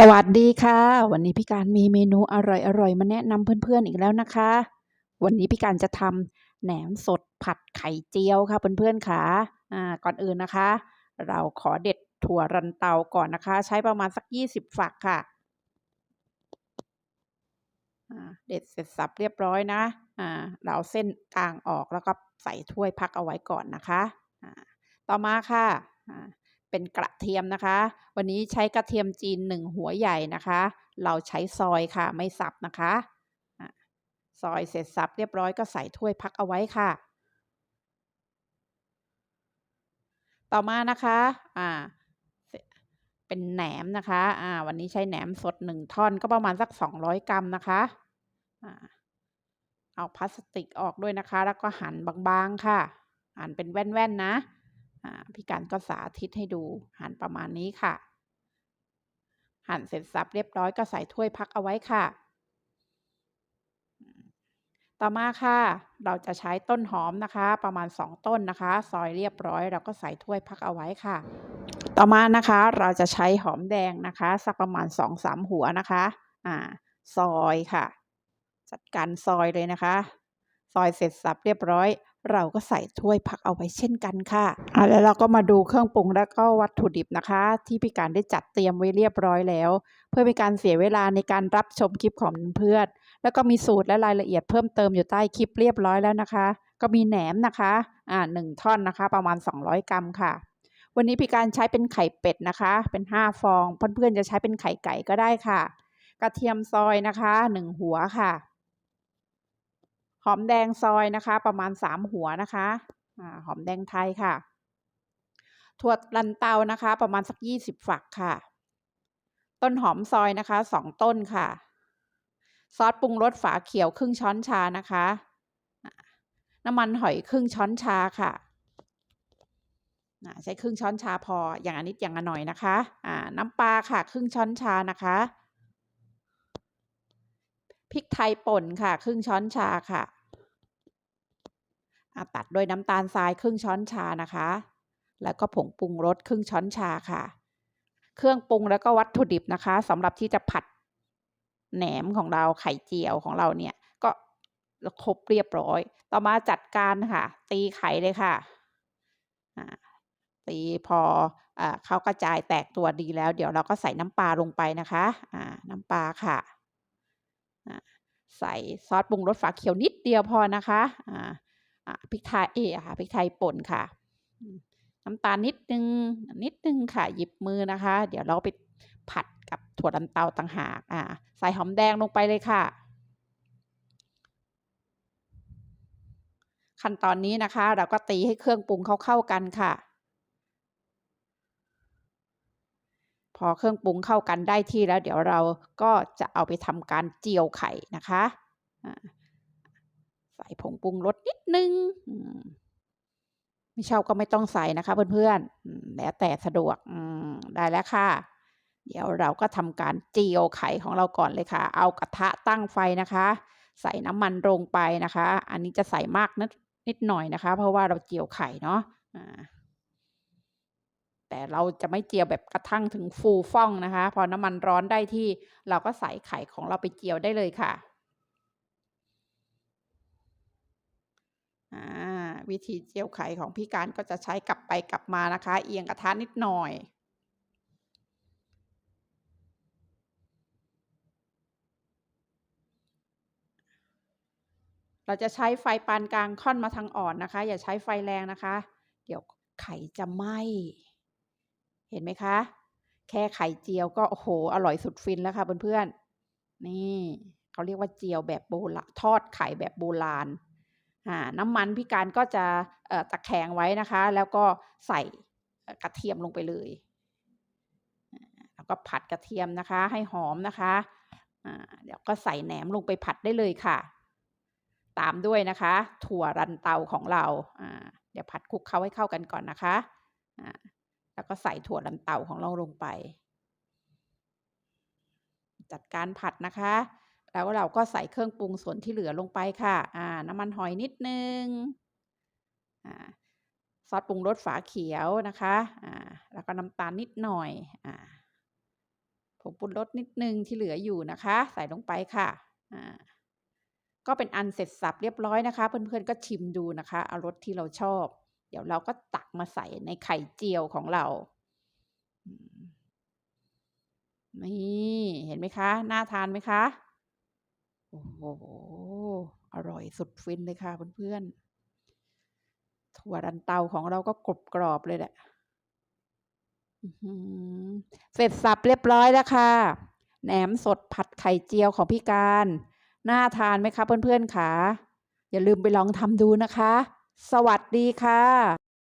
สวัสดีค่ะ วันนี้พี่การมีเมนูอร่อยๆมาแนะนำเพื่อนๆอีกแล้วนะคะ วันนี้พี่การจะทำแหนมสดผัดไข่เจียวค่ะเพื่อนๆค่ะอ่าก่อนอื่นนะคะ เราขอเด็ดถั่วรันเตาก่อนนะคะ ใช้ประมาณสัก 20 ฝักค่ะเด็ดเสร็จสับเรียบร้อยนะอ่าเราเอาเส้นกลางออกแล้วก็ใส่ถ้วยพักเอาไว้ก่อนนะคะอ่าต่อมาค่ะอ่า เป็นกระเทียมนะคะ วันนี้ใช้กระเทียมจีนหนึ่งหัวใหญ่นะคะ เราใช้ซอยค่ะไม่สับนะคะอะซอยเสร็จสับเรียบร้อยก็ใส่ถ้วยพักเอาไว้ค่ะ ต่อมานะคะอ่าเป็นแหนมนะคะอ่าวันนี้ใช้แหนมสดหนึ่งท่อนก็ประมาณสักสองร้อยกรัมนะคะอ่าเอาพลาสติกออกด้วยนะคะ แล้วก็หั่นบางๆค่ะ หั่นเป็นแว่นๆนะอ่า พี่การก็สาธิตให้ดูหั่นประมาณนี้ค่ะ หั่นเสร็จสับเรียบร้อยก็ใส่ถ้วยพักเอาไว้ค่ะ ต่อมาค่ะ เราจะใช้ต้นหอมนะคะ ประมาณ 2 ต้นนะคะ ซอยเรียบร้อยเราก็ใส่ถ้วยพักเอาไว้ค่ะ ต่อมานะคะเราจะใช้หอมแดงนะคะ สักประมาณ 2-3 หัวนะคะอ่าซอยค่ะ จัดการซอยเลยนะคะ ซอยเสร็จสับเรียบร้อย เราก็ใส่ถ้วยพักเอาไว้เช่นกันค่ะอ่าแล้วเราก็มาดูเครื่องปรุงแล้วก็วัตถุดิบนะคะ ที่พี่การได้จัดเตรียมไว้เรียบร้อยแล้ว เพื่อเป็นการเสียเวลาในการรับชมคลิปของเพื่อนแล้วก็มีสูตรและรายละเอียดเพิ่มเติมอยู่ใต้คลิปเรียบร้อยแล้วนะคะ ก็มีแหนมนะคะอ่าหนึ่งท่อนนะคะ ประมาณ 200 กรัมค่ะ วันนี้พี่การใช้เป็นไข่เป็ดนะคะ เป็น 5 ฟองเพื่อนๆจะใช้เป็นไข่ไก่ก็ได้ค่ะ กระเทียมซอยนะคะ 1 หัวค่ะ หอมแดงซอยนะคะ ประมาณ 3 หัวนะคะอ่าหอมแดงไทยค่ะ ถั่วลันเตานะคะ ประมาณสัก 20 ฝักค่ะ ต้นหอมซอยนะคะ 2 ต้นค่ะ ซอสปรุงรสฝาเขียวครึ่งช้อนชานะคะ น้ำมันหอยครึ่งช้อนชาค่ะใช้ครึ่งช้อนชาพออย่างอันนิดอย่างอันหน่อยนะคะอ่าน้ำปลาค่ะ ครึ่งช้อนชานะคะพริกไทยป่นค่ะ ครึ่งช้อนชาค่ะ ตัดด้วยน้ำตาลทรายครึ่งช้อนชานะคะ แล้วก็ผงปรุงรสครึ่งช้อนชาค่ะ เครื่องปรุงแล้วก็วัตถุดิบนะคะสำหรับที่จะผัดแหนมของเราไข่เจียวของเราเนี่ย ก็ครบเรียบร้อย ต่อมาจัดการค่ะ ตีไข่เลยค่ะตีพออเขากระจายแตกตัวดีแล้ว เดี๋ยวเราก็ใส่น้ำปลาลงไปนะคะน้ำปลาค่ะใส่ซอสปรุงรสฝาเขียวนิดเดียวพอนะคะ พริกไทยเอค่ะพริกไทยป่นค่ะ น้ำตาลนิดนึงนิดนึงค่ะ หยิบมือนะคะ เดี๋ยวเราไปผัดกับถั่วลันเตาต่างหากอ่าใส่หอมแดงลงไปเลยค่ะ ขั้นตอนนี้นะคะ เราก็ตีให้เครื่องปรุงเขาเข้ากันค่ะ พอเครื่องปรุงเข้ากันได้ที่แล้ว เดี๋ยวเราก็จะเอาไปทำการเจียวไข่นะคะ ใส่ผงปรุงรสนิดนึงไม่ชอบก็ไม่ต้องใส่นะคะเพื่อนๆแล้วแต่สะดวกได้แล้วค่ะ เดี๋ยวเราก็ทำการเจียวไข่ของเราก่อนเลยค่ะ เอากระทะตั้งไฟนะคะ ใส่น้ำมันลงไปนะคะ อันนี้จะใส่มากนิดนิดหน่อยนะคะ เพราะว่าเราเจียวไข่เนาะแต่เราจะไม่เจียวแบบกระทั่งถึงฟูฟ่องนะคะ พอน้ำมันร้อนได้ที่ เราก็ใส่ไข่ของเราไปเจียวได้เลยค่ะ วิธีเจียวไข่ของพี่การก็จะใช้กลับไปกลับมานะคะ เอียงกระทะนิดหน่อย เราจะใช้ไฟปานกลางค่อนมาทางอ่อนนะคะ อย่าใช้ไฟแรงนะคะ เดี๋ยวไข่จะไหม้เห็นไหมคะ แค่ไข่เจียวก็โอ้โหอร่อยสุดฟินแล้วค่ะเพื่อนๆนี่เขาเรียกว่าเจียวแบบโบราณทอดไข่แบบโบราณ น้ำมันพี่การก็จะตะแคงไว้นะคะ แล้วก็ใส่กระเทียมลงไปเลยแล้วก็ผัดกระเทียมนะคะ ให้หอมนะคะเดี๋ยวก็ใส่แหนมลงไปผัดได้เลยค่ะ ตามด้วยนะคะ ถั่วรันเตาของเราเดี๋ยวผัดคลุกเข้าให้เข้ากันก่อนนะคะแล้วก็ใส่ถั่วรันเตาของเราลงไป จัดการผัดนะคะ แล้วเราก็ใส่เครื่องปรุงส่วนที่เหลือลงไปค่ะน้ำมันหอยนิดนึงซอสปรุงรสฝาเขียวนะคะแล้วก็น้ำตาลนิดหน่อยผงปรุงรสนิดหนึ่งที่เหลืออยู่นะคะ ใส่ลงไปค่ะอ่าก็เป็นอันเสร็จสับเรียบร้อยนะคะ เพื่อนๆก็ชิมดูนะคะเอารสที่เราชอบ เดี๋ยวเราก็ตักมาใส่ในไข่เจียวของเรานี่เห็นไหมคะ น่าทานไหมคะ โอ้โห อร่อยสุดฟินเลยค่ะเพื่อนๆ ถั่วดันเตาของเราก็กรอบกรอบเลยแหละเสร็จสับเรียบร้อยแล้วค่ะ แหนมสดผัดไข่เจียวของพี่การ น่าทานไหมคะเพื่อนๆค่ะ อย่าลืมไปลองทำดูนะคะ สวัสดีค่ะ